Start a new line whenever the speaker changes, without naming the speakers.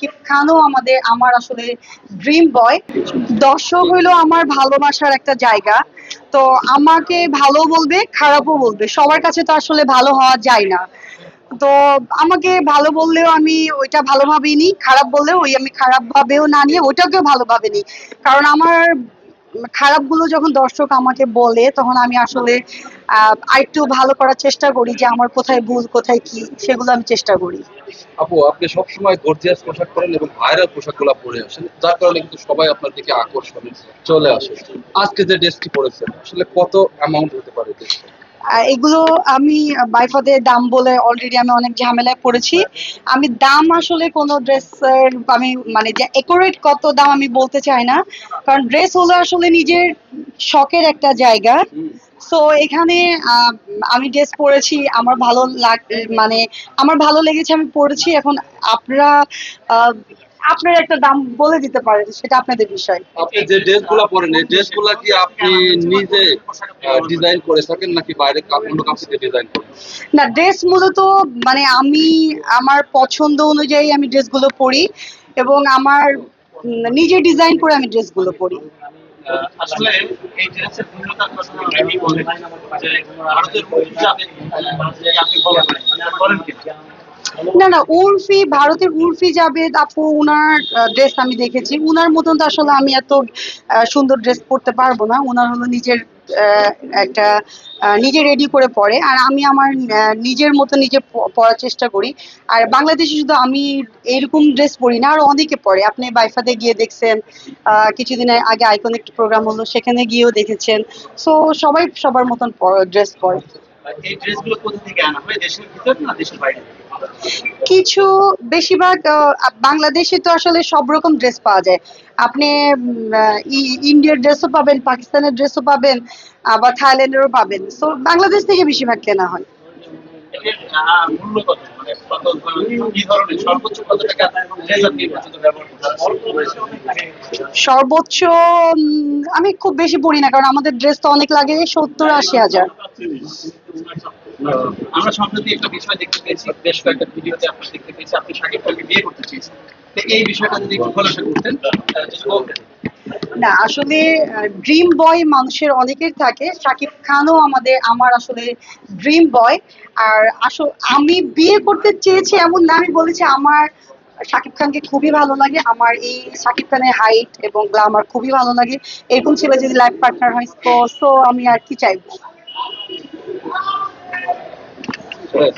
শাকিব খানও আমাদের, আমার আসলে ড্রিম বয় দর্শক হইল আমার ভালোবাসার একটা জায়গা। তো আমাকে ভালো বলবে, খারাপও বলবে। সবার কাছে তো আসলে ভালো হওয়া যায় না। তো আমাকে ভালো বললেও আমি ওইটা ভালোভাবেই নিই, খারাপ বললেও ওই আমি খারাপ ভাবেও না নিয়ে ওইটাকেও ভালোভাবে নিই। কারণ আমার খারাপগুলো যখন দর্শক আমাকে বলে, তখন আমি আসলে আরেকটু ভালো করার চেষ্টা করি যে আমার কোথায় ভুল, কোথায় কি, সেগুলো আমি চেষ্টা করি।
আপু, আপনি সবসময় গর্জিয়াস পোশাক পরেন এবং ভাইরাল পোশাকগুলো পরে আসেন, যার কারণে কিন্তু সবাই আপনার দিকে আকর্ষণে চলে আসে। আজকে যে ড্রেসটি পরেছেন, আসলে কত অ্যামাউন্ট হতে পারে ড্রেসটা?
এগুলো আমি বাইফাতে দাম বলে অলরেডি আমি অনেক ঝামেলায় পড়েছি। আমি দাম আসলে কোনো ড্রেসের আমি মানে যে একুরেট কত দাম আমি বলতে চাই না। কারণ ড্রেস হলো আসলে নিজের শখের একটা জায়গা। সো এখানে আমি ড্রেস পরেছি, আমার ভালো লাগ মানে আমার ভালো লেগেছে আমি পরেছি। এখন আপনারা আপনারা একটা দাম বলে দিতে পারেন সেটা আপনাদের বিষয়।
আপনি যে ড্রেসগুলো পরেন এই ড্রেসগুলো কি আপনি নিজে ডিজাইন করে থাকেন নাকি বাইরে কা- অন্য কাপড়ে ডিজাইন করেন?
না ড্রেস মূলত মানে আমি আমার পছন্দ অনুযায়ী আমি ড্রেসগুলো পরি এবং আমার নিজে ডিজাইন করে আমি ড্রেসগুলো পরি।
আসলে এই ড্রেসের ভিন্নতার কথা বলে যে ভারতের আপনি বলেন মানে বলেন কি?
না না, উর্ফি, ভারতের উর্ফি জাবেদ আপু, উনার ড্রেস আমি দেখেছি। উনার মতন তো আসলে আমি এত সুন্দর ড্রেস পরতে পারব না। উনার হলো নিজের একটা নিজে রেডি করে পরে। আর আমি আমার নিজের মতো নিজে পরার চেষ্টা করি। আর বাংলাদেশে শুধু আমি এরকম ড্রেস পরি না, আর অনেকে পরে। আপনি বাইফাতে গিয়ে দেখছেন কিছুদিন আগে আইকন একটা প্রোগ্রাম হলো, সেখানে গিয়েও দেখেছেন। সো সবাই সবার মতন ড্রেস পরে।
এই ড্রেসগুলো কোথা থেকে আনা হয়? দেশের ভিতর না দেশের বাইরে?
কিছু বেশিরভাগ বাংলাদেশে তো আসলে সব রকম ড্রেস পাওয়া যায়। আপনি ইন্ডিয়ার ড্রেসও পাবেন পাকিস্তানের ড্রেসও পাবেন আবার থাইল্যান্ডেরও পাবেন। তো বাংলাদেশ থেকে বেশিরভাগ কেনা হয়।
মানে ধরনের সর্বোচ্চ
আমি খুব বেশি পড়ি না কারণ আমাদের ড্রেস তো অনেক লাগে সত্তর আশি হাজার।
আমরা সম্প্রতি একটা বিষয় দেখতে পেয়েছি, বেশ কয়েকটা ভিডিওতে আপনার দেখতে পেয়েছি, আপনি শাকিব খানকে বিয়ে করতে চেয়েছেন। এই বিষয়টা যদি একটু খোলাসা করতেন
না, আসলে ড্রিম বয় মানুষের অনেকের থাকে। শাকিব খানও আমাদের, আমার আসলে ড্রিম বয় আর আমি বিয়ে করতে চেয়েছি এমন না, আমি বলেছি আমার শাকিব খানকে খুবই ভালো লাগে। আমার এই শাকিব খানের হাইট এবং গ্লামার খুবই ভালো লাগে। এরকম ছেলে যদি লাইফ পার্টনার হয়, তো সো আমি আর কি চাইব?
হ্যাঁ।